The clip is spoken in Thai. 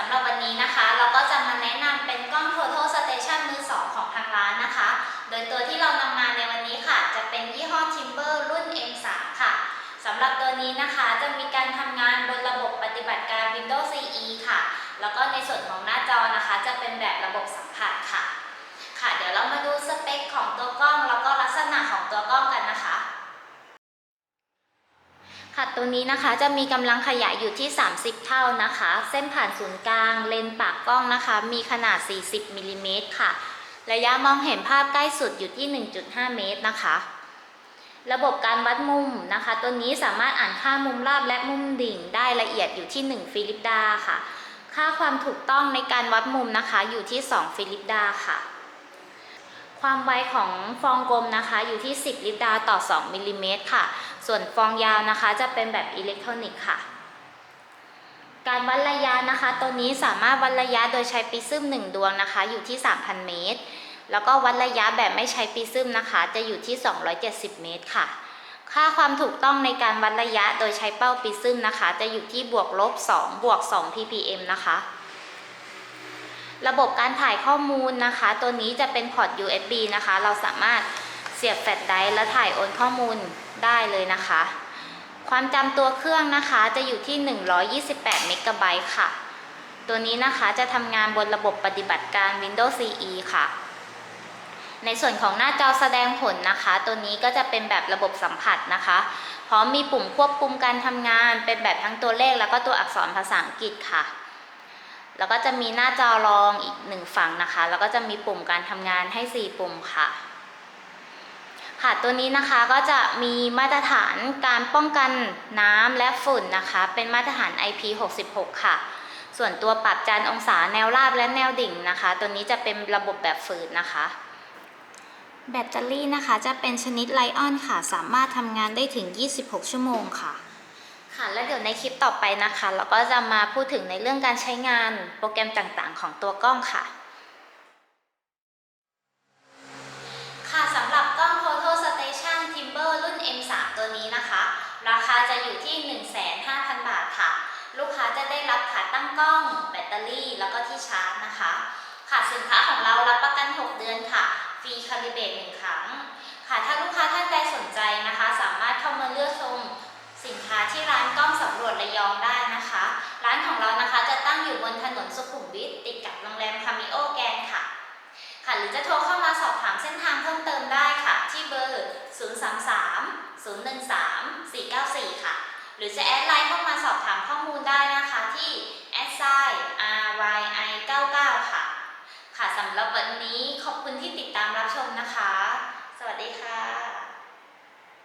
สำหรับวันนี้นะคะ เราก็จะมาแนะนำเป็นกล้อง Total Station มือ2ของทางร้านนะคะ โดยตัวที่เรานำมาในวันนี้ค่ะ จะเป็นยี่ห้อ Timber รุ่น M3 ค่ะสำหรับตัวนี้นะคะจะมีการทำงานบนระบบปฏิบัติการ Windows CE ค่ะ แล้วก็ในส่วนของหน้าจอนะคะ จะเป็นแบบระบบสัมผัสค่ะ ค่ะ เดี๋ยวเรามาดูสเปคของตัวกล้อง แล้วก็ลักษณะของตัวกล้องกันนะคะ ค่ะตัวนี้นะคะจะมีกำลังขยายอยู่ที่ 30 เท่านะคะ เส้นผ่านศูนย์กลาง เลนส์ปากกล้องนะคะ มีขนาด 40มิลลิเมตรค่ะ ระยะมองเห็นภาพใกล้สุดอยู่ที่ 1.5 เมตรนะคะ ระบบการวัดมุมนะคะ ตัวนี้สามารถอ่านค่ามุมราบและมุมดิ่งได้ละเอียดอยู่ที่ 1 ฟิลิปดาค่ะ ค่าความถูกต้องในการวัดมุมนะคะอยู่ที่ 2 ฟิลิปดาค่ะ ความไวของฟองกลมนะคะอยู่ที่ 10 ลิปดาต่อ 2มิลลิเมตรค่ะ ส่วนฟองยาวนะคะจะเป็นแบบอิเล็กทรอนิกส์ค่ะ การวัดระยะนะคะ ตัวนี้สามารถวัดระยะโดยใช้ปริซึม1 ดวงนะคะ อยู่ที่ 3,000 เมตร แล้วก็วัดระยะแบบไม่ใช้ปริซึมนะคะ จะอยู่ที่ 270 เมตรค่ะ ค่าความถูกต้องในการวัดระยะโดยใช้เป้าปริซึมนะคะ จะอยู่ที่บวกลบ 2 บวก 2 ppm นะคะ ระบบการถ่ายข้อมูลนะคะ ตัวนี้จะเป็นพอร์ต USB นะคะ เราสามารถเสียบแฟลชไดรฟ์และถ่ายโอนข้อมูลได้เลยนะคะ ความจำตัวเครื่องนะคะจะอยู่ที่ 128เมกะไบต์ค่ะ ตัวนี้นะคะจะทำงานบนระบบปฏิบัติการ Windows CE ค่ะ ในส่วนของหน้าจอแสดงผลนะคะ ตัวนี้ก็จะเป็นแบบระบบสัมผัสนะคะ พร้อมมีปุ่มควบคุมการทำงาน เป็นแบบทั้งตัวเลขแล้วก็ตัวอักษรภาษาอังกฤษค่ะ แล้วก็จะมีหน้าจอรองอีกหนึ่งฝั่งนะคะ แล้วก็จะมีปุ่มการทำงานให้ 4 ปุ่มค่ะ ค่ะตัวนี้นะคะก็จะมีมาตรฐานการป้องกันน้ำและฝุ่นนะคะ เป็นมาตรฐาน IP66 ค่ะ ส่วนตัวปรับจานองศาแนวราบและแนวดิ่งนะคะ ตัวนี้จะเป็นระบบแบบฝืนนะคะแบตเตอรี่นะคะจะเป็นชนิดไลออนค่ะ สามารถทำงานได้ถึง 26 ชั่วโมงค่ะ ค่ะแล้วเดี๋ยวในคลิปต่อไปนะคะ เราก็จะมาพูดถึงในเรื่องการใช้งานโปรแกรมต่างๆ ของตัวกล้องค่ะ ค่ะสำหรับกล้อง Photo Station Timber รุ่น M3 ตัวนี้นะคะ ราคาจะอยู่ที่ 15,000บาทค่ะ ลูกค้าจะได้รับขาตั้งกล้อง แบตเตอรี่ แล้วก็ที่ชาร์จนะคะ ค่ะสินค้าของเรารับประกัน 6 เดือนค่ะ ฟรีคาลิเบตหนึ่งครั้ง ค่ะถ้าลูกค้าท่านใดสนใจนะคะสาือจะโทรเข้ามาสอบถามเส้นทางเพิ่มเติมได้ค่ะ ที่เบอร์ 033 013 494 ค่ะ หรือจะแอดไลน์เข้ามาสอบถามข้อมูลได้นะคะที่ s i r y i 99ค่ะ ค่ะสำหรับวันนี้ขอบคุณที่ติดตามรับชมนะคะ สวัสดีค่ะ